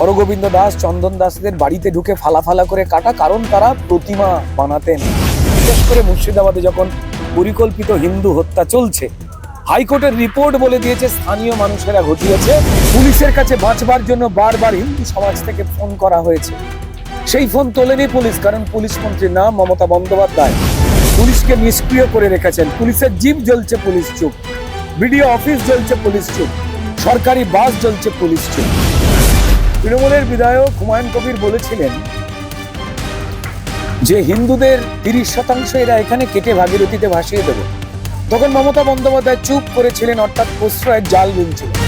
হরগোবিন্দ দাস, চন্দন দাসদের বাড়িতে ঢুকে ফালা ফালা করে কাটা কারণ তারা প্রতিমা বানাতেন। বিশেষ করে মুর্শিদাবাদে যখন পরিকল্পিত হিন্দু হত্যা চলছে, হাইকোর্টের রিপোর্ট বলে দিয়েছে, স্থানীয় মানুষেরা ঘটিয়েছে। পুলিশের কাছে বাঁচবার জন্য বারবার হিন্দু সমাজ থেকে ফোন করা হয়েছে। সেই ফোন তোলেনি পুলিশ, কারণ পুলিশ মন্ত্রীর নাম মমতা বন্দ্যোপাধ্যায়। পুলিশকে নিষ্ক্রিয় করে রেখেছেন। পুলিশের জিপ জ্বলছে পুলিশ চুপ। বিডিও অফিস জ্বলছে পুলিশ চুপ। সরকারি বাস জ্বলছে পুলিশ চুপ। তৃণমূলের বিধায়ক হুমায়ুন কবির বলেছিলেন যে হিন্দুদের তিরিশ শতাংশ এরা এখানে কেটে ভাগীরথীতে ভাসিয়ে দেবে। তখন মমতা বন্দ্যোপাধ্যায় চুপ করেছিলেন অর্থাৎ প্রশ্রয়ের জাল বুনছিলেন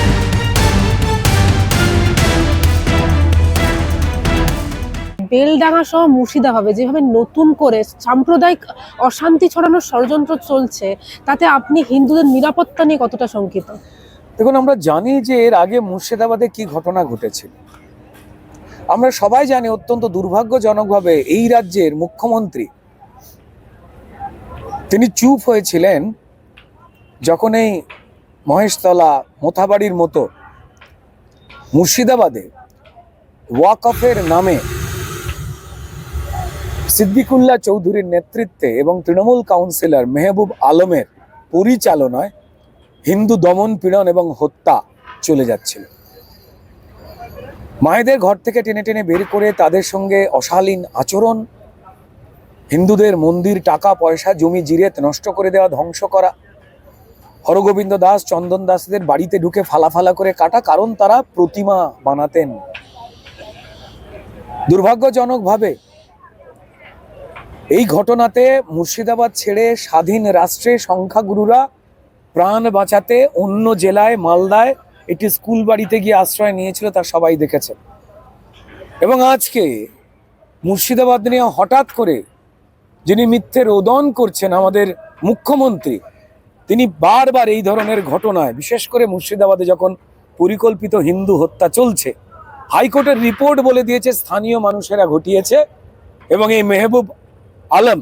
বেলডাঙ্গা সহ মুর্শিদাবাদে যেভাবে নতুন করে সাম্প্রদায়িক অশান্তি ছড়ানোর ষড়যন্ত্র চলছে তাতে আপনি হিন্দুদের নিরাপত্তা নিয়ে কতটা শঙ্কিত? দেখুন আমরা জানি যে এর আগে মুর্শিদাবাদে কি ঘটনা ঘটেছিল। আমরা সবাই জানি অত্যন্ত দুর্ভাগ্যজনকভাবে এই রাজ্যের মুখ্যমন্ত্রী, তিনি চুপ হয়েছিলেন যখন এই মহেশতলা মোথাবাড়ির মতো মুর্শিদাবাদে ওয়াকফের নামে সিদ্দিকুল্লাহ চৌধুরীর নেতৃত্বে এবং তৃণমূল কাউন্সিলর মেহবুব আলমের পরিচালনায় হিন্দু দমন পীড়ন এবং হত্যা চলে যাচ্ছিল। মায়েদের ঘর থেকে টেনে টেনে বের করে তাদের সঙ্গে অশালীন আচরণ, হিন্দুদের মন্দির টাকা, পয়সা, জমি, জিরেত নষ্ট করে দেওয়া, ধ্বংস করা। হরগোবিন্দ দাস, চন্দন দাসদের বাড়িতে ঢুকে ফালা ফালা করে কাটা, কারণ তারা প্রতিমা বানাতেন। দুর্ভাগ্যজনকভাবে এই ঘটনাতে মুর্শিদাবাদ ছেড়ে স্বাধীন রাষ্ট্রে সংখ্যাগুরুরা প্রাণ বাঁচাতে অন্য জেলায়, মালদায় একটি স্কুল বাড়িতে গিয়ে আশ্রয় নিয়েছিল, তা সবাই দেখেছে এবং আজকে মুর্শিদাবাদ নিয়ে হঠাৎ করে যিনি মিথ্যে রোদন করছেন আমাদের মুখ্যমন্ত্রী, তিনি বারবার এই ধরনের ঘটনায়, বিশেষ করে মুর্শিদাবাদে যখন পরিকল্পিত হিন্দু হত্যা চলছে, হাইকোর্টের রিপোর্ট বলে দিয়েছে, স্থানীয় মানুষেরা ঘটিয়েছে এবং এই মেহবুব আলম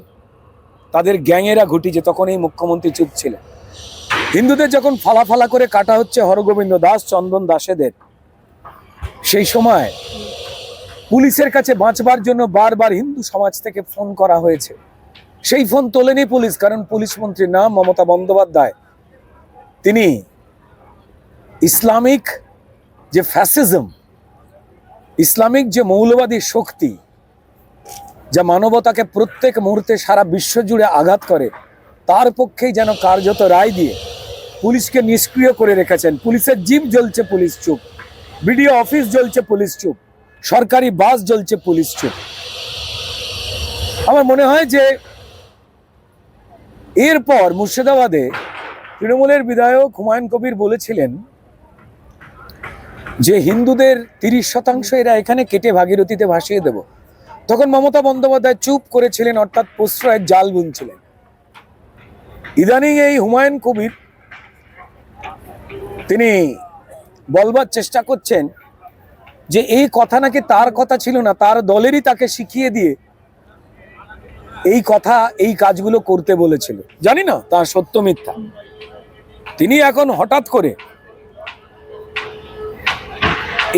তাদের গ্যাংয়েরা ঘটিয়েছে, তখন এই মুখ্যমন্ত্রী চুপ ছিলেন। হিন্দুদের যখন ফালা ফালা করে কাটা হচ্ছে হরগোবিন্দ দাস, চন্দন দাসেদের, সেই সময় পুলিশের কাছে বাঁচবার জন্য বারবার হিন্দু সমাজ থেকে ফোন করা হয়েছে। সেই ফোন তোলেনি পুলিশ, কারণ পুলিশ মন্ত্রীর নাম মমতা বন্দ্যোপাধ্যায়। তিনি ইসলামিক যে ফ্যাসিজম, ইসলামিক যে মৌলবাদী শক্তি, যা মানবতাকে প্রত্যেক মুহূর্তে সারা বিশ্ব জুড়ে আঘাত করে, তার পক্ষেই যেন কার্যত রায় দিয়ে পুলিশকে নিষ্ক্রিয় করে রেখেছেন। পুলিশের জিপ জ্বলছে, পুলিশ চুপ। বিডিও অফিস জ্বলছে, পুলিশ চুপ। সরকারি বাস জ্বলছে, পুলিশ চুপ। আমার মনে হয় যে এরপর মুর্শিদাবাদে তৃণমূলের বিধায়ক হুমায়ুন কবির বলেছিলেন যে হিন্দুদের তিরিশ শতাংশ এরা এখানে কেটে ভাগীরথীতে ভাসিয়ে দেব। তখন মমতা বন্দ্যোপাধ্যায় চুপ করেছিলেন, অর্থাৎ প্রশ্রয়ের জাল বুনছিলেন। ইদানিং এই হুমায়ুন কবির তিনি বলবার চেষ্টা করছেন যে এই কথা নাকি তার কথা ছিল না, তার দলেরই তাকে শিখিয়ে দিয়ে এই কথা, এই কাজগুলো করতে বলেছিল। জানি না তার সত্য মিথ্যা। তিনি এখন হঠাৎ করে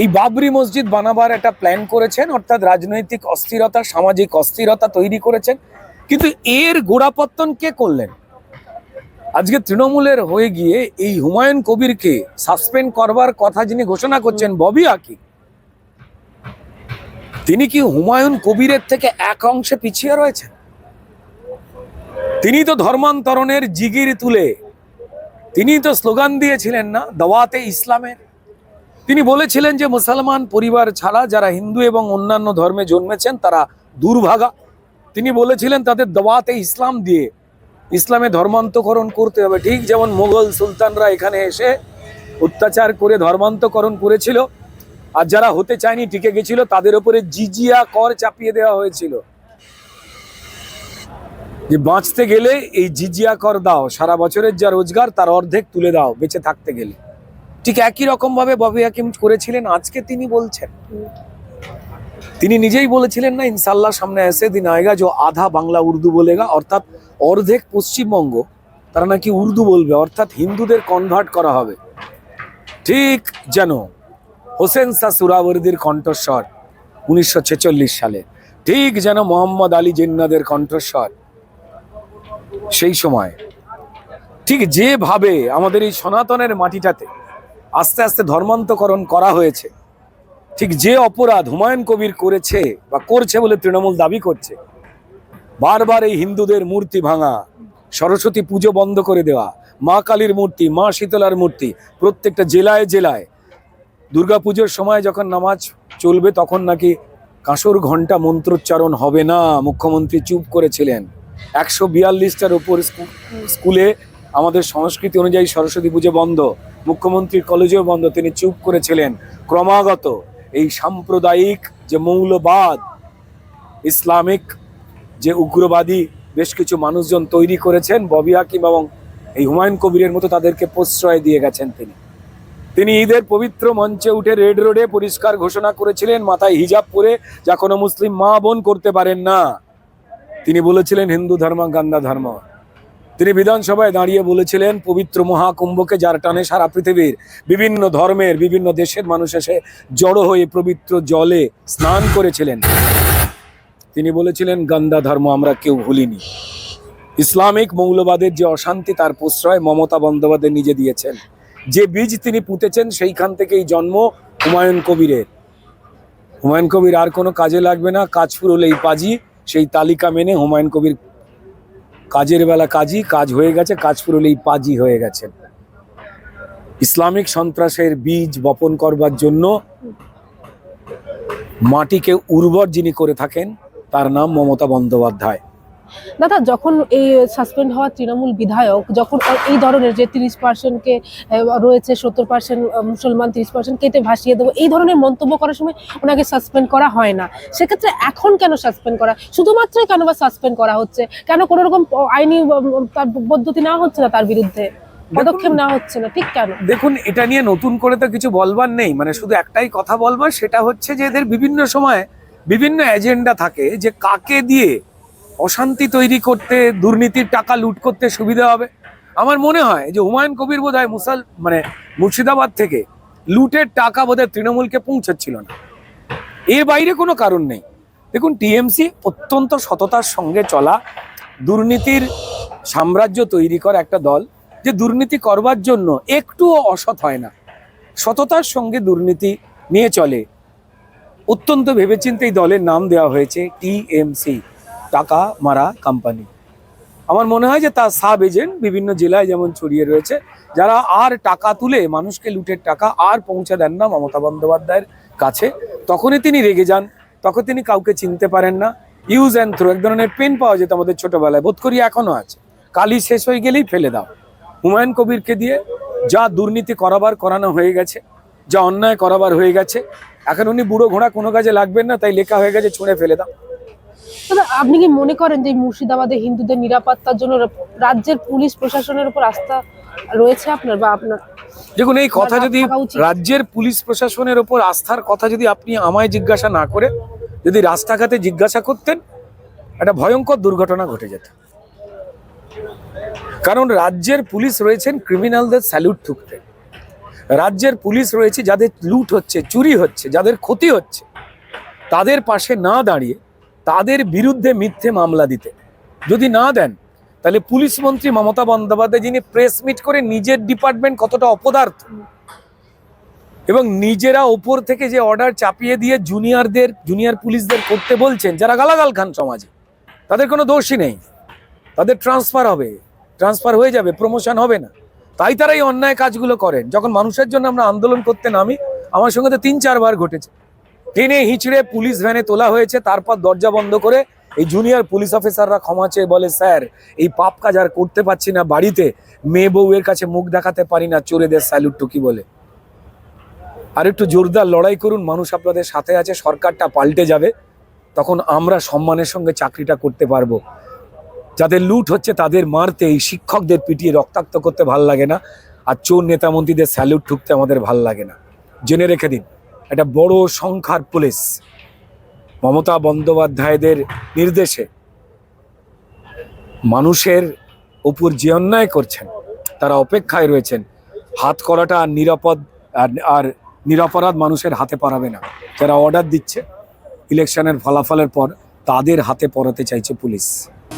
এই বাবরি মসজিদ বানাবার একটা প্ল্যান করেছেন, অর্থাৎ রাজনৈতিক অস্থিরতা, সামাজিক অস্থিরতা তৈরি করেছেন। কিন্তু এর গোড়াপত্তন কে করলেন? আজকে তৃণমূলের হয়ে গিয়ে এই হুমায়ুন কবিরকে সাসপেন্ড করবার কথা যিনি ঘোষণা করছেন, ববি আকি তিনি কি হুমায়ুন কবিরের থেকে এক অংশে পিছিয়ে রয়েছেন? তিনি তো ধর্মান্তরণের জিগির তুলে, তিনি তো স্লোগান দিয়েছিলেন না, দাওয়াতে ইসলামের। তিনি বলেছিলেন যে মুসলমান পরিবার ছাড়া যারা হিন্দু এবং অন্যান্য ধর্মে জন্মেছেন, তারা দুর্ভাগা। তিনি বলেছিলেন তাদের দাওয়াতে ইসলাম দিয়ে ইসলামে ধর্মান্তকরণ করতে হবে। ঠিক যেমন মোগল সুলতানরা এখানে এসে অত্যাচার করে ধর্মান্তকরণ করেছিল। আর যারা হতে চায়নি, টিকে গেছিল, তাদের উপরে জিজিয়া কর চাপিয়ে দেওয়া হয়েছিল। যে বাঁচতে গেলে এই জিজিয়া কর দাও, সারা বছরের যা রোজগার, তার অর্ধেক তুলে দাও, বেঁচে থাকতে গেলে। ঠিক একই রকম ভাবে ববি হাকিম করেছিলেন, আজকে তিনি বলছেন। তিনি নিজেই বলেছিলেন না ইনশাল্লাহ সামনে এসে দিন আয়েগা, যে আধা বাংলা উর্দু বলেগা, অর্থাৎ অর্ধেক পশ্চিমবঙ্গ, তারা নাকি উর্দু বলবে, অর্থাৎ হিন্দুদের কনভার্ট করা হবে। ঠিক যেন হোসেন শাহ সুরাবর্দির কণ্ঠস্বর উনিশশো ছেচল্লিশ সালে। ঠিক যেন মোহাম্মদ আলী জিন্নাদের কণ্ঠস্বর সেই সময়। ঠিক যেভাবে আমাদের এই সনাতনের মাটিটাতে আস্তে আস্তে ধর্মান্তকরণ করা হয়েছে, ঠিক যে অপরাধ হুমায়ুন কবির করেছে বা করছে বলে তৃণমূল দাবি করছে বারবার এই হিন্দুদের মূর্তি ভাঙা, সরস্বতী পুজো বন্ধ করে দেওয়া, মা কালীর মূর্তি, মা শীতলার মূর্তি, প্রত্যেকটা জেলায় জেলায়। দুর্গাপুজোর সময় যখন নামাজ চলবে, তখন নাকি কাঁসর ঘণ্টা মন্ত্রোচ্চারণ হবে না, মুখ্যমন্ত্রী চুপ করেছিলেন। একশো বিয়াল্লিশটার স্কু- স্কুলে আমাদের সংস্কৃতি অনুযায়ী সরস্বতী পুজো বন্ধ, মুখ্যমন্ত্রীর কলেজেও বন্ধ, তিনি চুপ করেছিলেন। ক্রমাগত এই সাম্প্রদায়িক যে মৌলবাদ, ইসলামিক যে উগ্রবাদী বেশ কিছু মানুষজন তৈরি করেছেন, ববি হাকিম এবং এই হুমায়ুন কবিরের মতো তাদেরকে প্রশ্রয় দিয়ে গেছেন তিনি। তিনি ঈদের পবিত্র মঞ্চে উঠে রেড রোডে পরিষ্কার ঘোষণা করেছিলেন, মাথায় হিজাব পরে যা কোনো মুসলিম মা বোন করতে পারেন না। তিনি বলেছিলেন, হিন্দু ধর্ম গান্দা ধর্ম। তিনি বিধানসভায় দাঁড়িয়ে বলেছিলেন, পবিত্র মহাকুম্ভকে যার টানে সারা পৃথিবীর বিভিন্ন ধর্মের বিভিন্ন দেশের মানুষ এসে জড়ো হয়ে পবিত্র জলে স্নান করেছিলেন। তিনি বলেছিলেন গান্দা ধর্ম আমরা কেউ ভুলিনি। ইসলামিক মৌলবাদের যে অশান্তি তার প্রশ্রয় মমতা বন্দ্যোপাধ্যায় নিজে দিয়েছেন। যে বীজ তিনি পুঁতেছেন সেইখান থেকেই জন্ম হুমায়ুন কবিরের। হুমায়ুন কবির আর কোনো কাজে লাগবে না, কাজ ফুরলেই পাজি। সেই তালিকা মেনে হুমায়ুন কবির কাজের বেলা কাজই, কাজ হয়ে গেছে, কাজ ফুরলেই পাজি হয়ে গেছেন। ইসলামিক সন্ত্রাসের বীজ বপন করবার জন্য মাটিকে উর্বর যিনি করে থাকেন তার নাম মমতা বন্দ্যোপাধ্যায়। দাদা যখন এই সাসপেন্ড হওয়া তৃণমূল বিধায়ক যখন এই ধরনের যে তিরিশ পার্সেন্টকে রয়েছে সত্তর পার্সেন্ট মুসলমান তিরিশ পার্সেন্ট কেটে ভাসিয়ে দেবো এই ধরনের মন্তব্য করার সময় ওনাকে সাসপেন্ড করা হয় না। সেক্ষেত্রে এখন কেন সাসপেন্ড করা? শুধুমাত্রই কেন বা সাসপেন্ড করা হচ্ছে? কেন কোনো রকম আইনি তার পদ্ধতি নেওয়া হচ্ছে না তার বিরুদ্ধে? পদক্ষেপ নেওয়া হচ্ছে না ঠিক কেন? দেখুন এটা নিয়ে নতুন করে তো কিছু বলবার নেই। মানে শুধু একটাই কথা বলবার সেটা হচ্ছে যে এদের বিভিন্ন সময় বিভিন্ন এজেন্ডা থাকে যে কাকে দিয়ে অশান্তি তৈরি করতে, দুর্নীতির টাকা লুট করতে সুবিধা হবে। আমার মনে হয় যে হুমায়ুন কবির বোধ হয় মুসাল মানে মুর্শিদাবাদ থেকে লুটের টাকা বোধহয় তৃণমূলকে পৌঁছাচ্ছিল না। এর বাইরে কোনো কারণ নেই। দেখুন, টিএমসি অত্যন্ত সততার সঙ্গে চলা দুর্নীতির সাম্রাজ্য তৈরি করা একটা দল যে দুর্নীতি করবার জন্য একটুও অসৎ হয় না। সততার সঙ্গে দুর্নীতি নিয়ে চলে। অত্যন্ত ভেবেচিন্তে এই দলের নাম দেওয়া হয়েছে টিএমসি, টাকা মারা কোম্পানি। আমার মনে হয় যে তার সাব এজেন্ট বিভিন্ন জেলায় যেমন ছড়িয়ে রয়েছে, যারা আর টাকা তুলে মানুষকে লুটের টাকা আর পৌঁছে দেন না মমতা বন্দ্যোপাধ্যায়ের কাছে, তখনই তিনি রেগে যান, তখন তিনি কাউকে চিনতে পারেন না। ইউজ অ্যান্ড থ্রো এক ধরনের পেন পাওয়া যেত আমাদের ছোটবেলায়, বোধ করি এখনও আছে। কালি শেষ হয়ে গেলেই ফেলে দাও। হুমায়ুন কবিরকে দিয়ে যা দুর্নীতি করাবার করানো হয়ে গেছে, যা অন্যায় করাবার হয়ে গেছে এখন উনি বুড়ো ঘোড়া কোনো কাজে লাগবেন না তাই লেখা হয়ে গেছে ছুঁড়ে ফেলে দাও। আপনি কি মনে করেন যে মুর্শিদাবাদে হিন্দুদের নিরাপত্তার জন্য রাজ্যের পুলিশ প্রশাসনের উপর আস্থা রয়েছে আপনার বা আপনার? দেখুন এই কথা যদি রাজ্যের পুলিশ প্রশাসনের ওপর আস্থার কথা যদি আপনি আমায় জিজ্ঞাসা না করে যদি রাস্তাঘাটে জিজ্ঞাসা করতেন একটা ভয়ঙ্কর দুর্ঘটনা ঘটে যেত। কারণ রাজ্যের পুলিশ রয়েছেন ক্রিমিনালদের স্যালুট ঠুকতে রাজ্যের পুলিশ রয়েছে, যাদের লুট হচ্ছে, চুরি হচ্ছে, যাদের ক্ষতি হচ্ছে, তাদের পাশে না দাঁড়িয়ে তাদের বিরুদ্ধে মিথ্যে মামলা দিতে। যদি না দেন, তাহলে পুলিশ মন্ত্রী মমতা বন্দ্যোপাধ্যায় যিনি প্রেস মিট করে নিজের ডিপার্টমেন্ট কতটা অপদার্থ এবং নিজেরা ওপর থেকে যে অর্ডার চাপিয়ে দিয়ে জুনিয়রদের জুনিয়র পুলিশদের করতে বলছেন, যারা গালাগাল খান সমাজে, তাদের কোনো দোষই নেই। তাদের ট্রান্সফার হবে। ট্রান্সফার হয়ে যাবে প্রমোশন হবে না। তাই তারা এই অন্যায় কাজগুলো করেন। যখন মানুষের জন্য আমরা আন্দোলন করতে নামি, আমার সঙ্গে তো তিন চারবার ঘটেছে। টেনে হিঁচড়ে পুলিশ ভ্যানে তোলা হয়েছে, তারপর দরজা বন্ধ করে এই জুনিয়র পুলিশ অফিসাররা ক্ষমা চেয়ে বলে, স্যার, এই পাপ কাজ আর করতে পারছি না বাড়িতে। মেয়ে বউয়ের কাছে মুখ দেখাতে পারি না চোরেদের স্যালুট টুকি বলে। আর একটু জোরদার লড়াই করুন, মানুষ আপনাদের সাথে আছে, সরকারটা পাল্টে যাবে। তখন আমরা সম্মানের সঙ্গে চাকরিটা করতে পারব। যাদের লুট হচ্ছে তাদের মারতে এই শিক্ষকদের পিটিয়ে রক্তাক্ত করতে ভালো লাগে না। আর চোর নেতামন্ত্রীদের স্যালুট ঠুকতে আমাদের ভালো লাগে না। জেনে রেখে দিন, একটা বড় সংখ্যার পুলিশ মমতা বন্দ্যোপাধ্যায়দের নির্দেশে মানুষের উপর যে অন্যায় করছেন, তারা অপেক্ষায় রয়েছেন, হাত করাটা আর নিরাপদ আর নিরপরাধ মানুষের হাতে পড়াবে না। যারা অর্ডার দিচ্ছে ইলেকশনের ফলাফলের পর তাদের হাতে পড়াতে চাইছে পুলিশ।